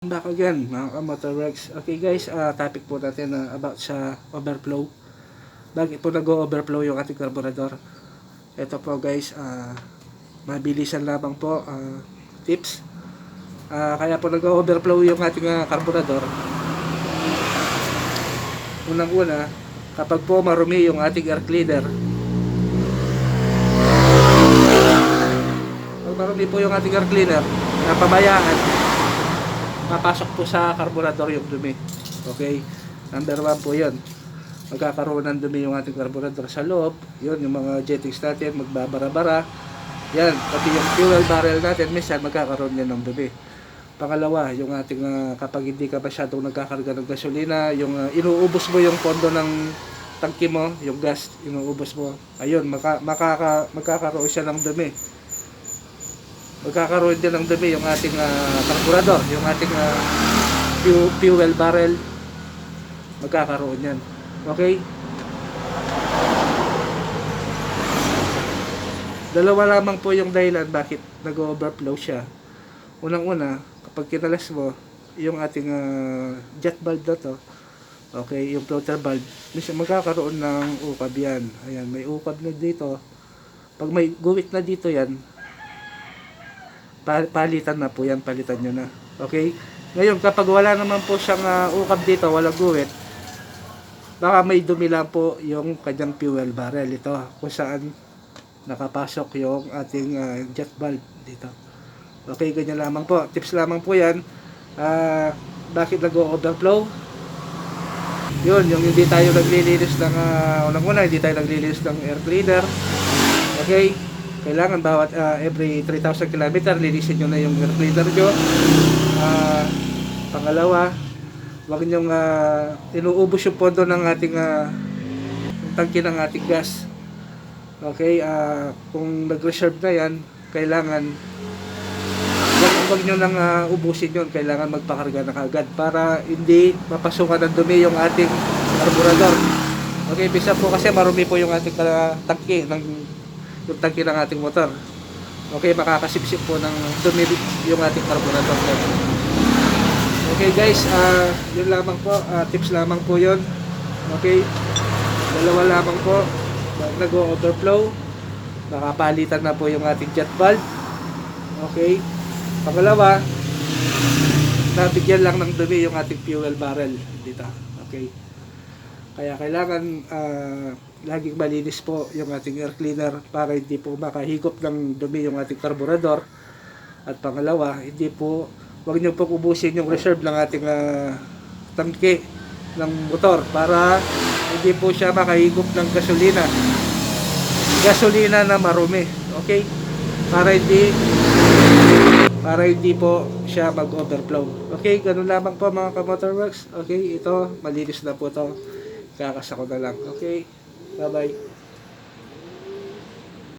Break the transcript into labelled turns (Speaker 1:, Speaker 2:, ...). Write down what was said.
Speaker 1: Back again, mga ka-motorworks. Okay guys, ah topic po natin na about sa overflow. Bakit po nag-overflow yung ating carburetor? Ito po guys, ah mabilisan lamang po ah, tips. Ah, kaya po nag-overflow yung ating ah, carburetor. Unang-una, kapag po marumi yung ating air cleaner, pag marumi po yung ating air cleaner, napabayaan, papasok po sa carburetor yung dumi. Okay? Number one po yun. Magkakaroon ng dumi yung ating carburetor sa loob. Yun, yung mga jettings natin, magbabara-bara. Yan, pati yung fuel barrel natin, minsan magkakaroon yan ng dumi. Pangalawa, yung ating ah, kapag hindi ka masyadong nagkakarga ng gasolina, yung ah, inuubos mo yung pondo ng tangke mo, yung gas, inuubos mo. Ayun, maka, makaka, magkakaroon siya ng dumi magkakaroon din ng dumi yung ating ah, carburetor, yung ating fu- fuel barrel, magkakaroon yan. Okay? Dalawa lamang po yung dahilan bakit nag-overflow siya. Unang-una, kapag kinalas mo, yung ating ah, jet valve na to, okay, yung floater valve, magkakaroon ng ukab yan. Ayan, may ukab na dito. Pag may guwit na dito yan, palitan na po yan, palitan nyo na. Okay? Ngayon, kapag wala naman po siyang uh, ukab dito, walang guwit, baka may dumi lang po yung kanyang fuel barrel. Ito, kung saan nakapasok yung ating ah, jet valve dito. Okay, ganyan lamang po. Tips lamang po yan. Ah, bakit nag-overflow? Yun, yung hindi tayo naglilinis ng, uh, unang-una, hindi tayo naglilinis ng air cleaner. Okay? Kailangan bawat ah, every 3,000 km linisin nyo na yung air cleaner nyo. Ah, pangalawa, huwag nyo uh, inuubos yung pondo ng ating ah, yung tangke ng ating gas. Okay, ah, kung nag-reserve na yan, kailangan wag, wag nyo nang ah, ubusin yun. Kailangan magpakarga na kagad para hindi mapasukan ng dumi yung ating carburetor. Okay, bisa po kasi marumi po yung ating ah, tangke ng yung tangke ng ating motor. Okay, makakasipsip po ng dumi yung ating carburetor. Okay guys, ah yun lamang po, ah, tips lamang po yun. Okay, dalawa lamang po, Pag nag-overflow, nakapalitan na po yung ating jet valve. Okay, pangalawa, nabigyan lang ng dumi yung ating fuel barrel dito. Okay. Kaya kailangan ah, laging malinis po yung ating air cleaner para hindi po makahigop ng dumi yung ating carburetor. At pangalawa, hindi po, huwag niyo po ubusin yung reserve ng ating ah, tangke ng motor para hindi po siya makahigop ng gasolina. Gasolina na marumi. Okay? Para hindi para hindi po siya mag-overflow. Okay, ganun lamang po mga ka-motorworks. Okay, ito, malinis na po to. Kakasa ko na lang. Okay, bye-bye.